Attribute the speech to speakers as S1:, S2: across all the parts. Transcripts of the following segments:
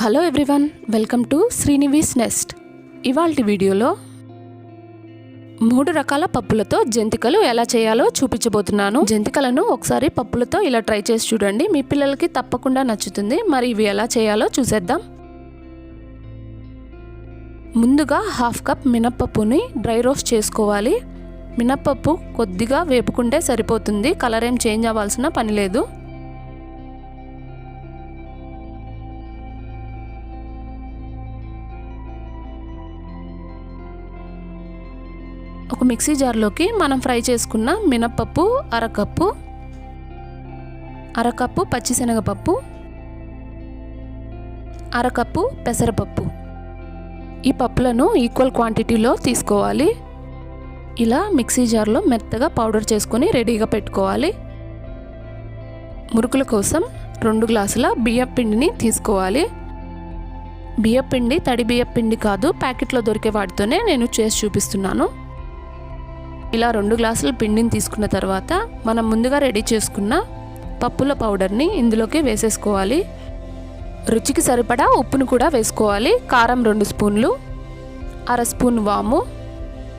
S1: Hello everyone welcome to Srinivas nest. ఇవాళ వీడియోలో మూడు రకాల పప్పులతో జంతికలు ఎలా చేయాలో చూపించబోతున్నాను. జంతికలను ఒకసారి పప్పులతో ఇలా ట్రై చేసి చూడండి. మీ పిల్లలకి తప్పకుండా నచ్చుతుంది. మరి ఇవి ఎలా చేయాలో చూసేద్దాం. ముందుగా హాఫ్ కప్ మినప్పప్పుని డ్రై రోస్ట్ చేసుకోవాలి. మినప్పప్పు కొద్దిగా వేపుకుంటే సరిపోతుంది. కలర్ ఏం చేంజ్ అవ్వాల్సిన పని లేదు. ఒక మిక్సీ జార్లోకి మనం ఫ్రై చేసుకున్న మినప్పప్పు అరకప్పు అరకప్పు పచ్చిశనగపప్పు అరకప్పు పెసరపప్పు. ఈ పప్పులను ఈక్వల్ క్వాంటిటీలో తీసుకోవాలి. ఇలా మిక్సీ జార్లో మెత్తగా పౌడర్ చేసుకొని రెడీగా పెట్టుకోవాలి. మురుకుల కోసం రెండు గ్లాసుల బియ్యం పిండిని తీసుకోవాలి. బియ్యపిండి తడి బియ్యపిండి కాదు ప్యాకెట్లో దొరికే వాటితోనే నేను చేసి చూపిస్తున్నాను. ఇలా రెండు గ్లాసుల పిండిని తీసుకున్న తర్వాత మనం ముందుగా రెడీ చేసుకున్న పప్పుల పౌడర్ని ఇందులోకి వేసేసుకోవాలి. రుచికి సరిపడా ఉప్పును కూడా వేసుకోవాలి. కారం రెండు స్పూన్లు అర స్పూన్ వాము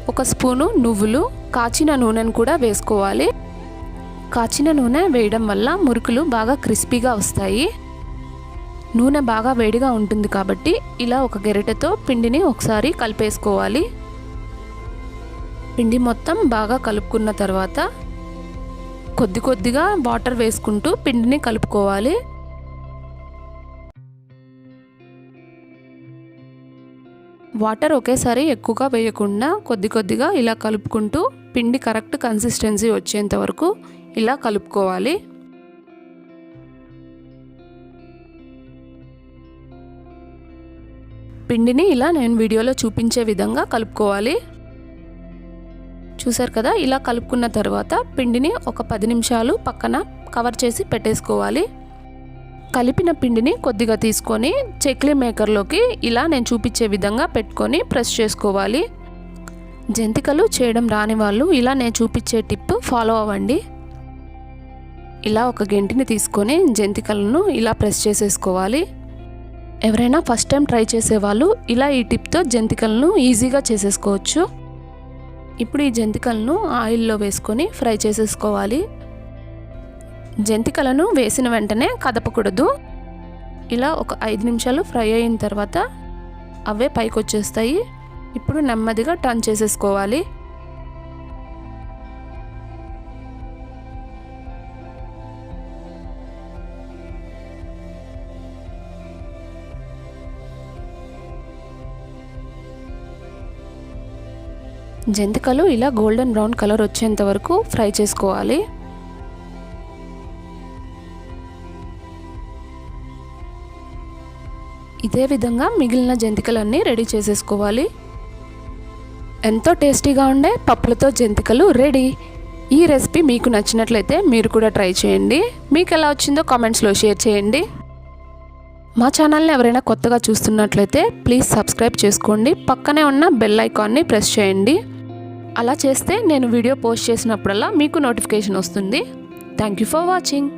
S1: ఒక స్పూను నువ్వులు కాచిన నూనెను కూడా వేసుకోవాలి. కాచిన నూనె వేయడం వల్ల మురుకులు బాగా క్రిస్పీగా వస్తాయి. నూనె బాగా వేడిగా ఉంటుంది కాబట్టి ఇలా ఒక గెరిటెతో పిండిని ఒకసారి కలిపేసుకోవాలి. పిండి మొత్తం బాగా కలుపుకున్న తర్వాత కొద్ది కొద్దిగా వాటర్ వేసుకుంటూ పిండిని కలుపుకోవాలి. వాటర్ ఒకేసారి ఎక్కువగా వేయకుండా కొద్ది కొద్దిగా ఇలా కలుపుకుంటూ పిండి కరెక్ట్ కన్సిస్టెన్సీ వచ్చేంత వరకు ఇలా కలుపుకోవాలి. పిండిని ఇలా నేను వీడియోలో చూపించే విధంగా కలుపుకోవాలి. చూసారు కదా ఇలా కలుపుకున్న తర్వాత పిండిని ఒక పది నిమిషాలు పక్కన కవర్ చేసి పెట్టేసుకోవాలి. కలిపిన పిండిని కొద్దిగా తీసుకొని చెక్లీ మేకర్లోకి ఇలా నేను చూపించే విధంగా పెట్టుకొని ప్రెస్ చేసుకోవాలి. జంతికలు చేయడం రాని వాళ్ళు ఇలా నేను చూపించే టిప్ ఫాలో అవ్వండి. ఇలా ఒక గెంటిని తీసుకొని జంతికలను ఇలా ప్రెస్ చేసేసుకోవాలి. ఎవరైనా ఫస్ట్ టైం ట్రై చేసేవాళ్ళు ఇలా ఈ టిప్తో జంతికలను ఈజీగా చేసేసుకోవచ్చు. ఇప్పుడు ఈ జంతికలను ఆయిల్లో వేసుకొని ఫ్రై చేసేసుకోవాలి. జంతికలను వేసిన వెంటనే కదపకూడదు. ఇలా ఒక ఐదు నిమిషాలు ఫ్రై అయిన తర్వాత అవే పైకి వచ్చేస్తాయి ఇప్పుడు నెమ్మదిగా టర్న్ చేసేసుకోవాలి. జంతికలు ఇలా గోల్డెన్ బ్రౌన్ కలర్ వచ్చేంత వరకు ఫ్రై చేసుకోవాలి. ఇదే విధంగా మిగిలిన జంతికలన్నీ రెడీ చేసేసుకోవాలి. ఎంతో టేస్టీగా ఉండే పప్పులతో జంతికలు రెడీ. ఈ రెసిపీ మీకు నచ్చినట్లయితే మీరు కూడా ట్రై చేయండి. మీకు ఎలా వచ్చిందో కామెంట్స్లో షేర్ చేయండి. మా ఛానల్ని ఎవరైనా కొత్తగా చూస్తున్నట్లయితే ప్లీజ్ సబ్స్క్రైబ్ చేసుకోండి. పక్కనే ఉన్న బెల్ ఐకాన్ని ప్రెస్ చేయండి. అలా చేస్తే నేను వీడియో పోస్ట్ చేసినప్పుడల్లా మీకు నోటిఫికేషన్ వస్తుంది. Thank you for watching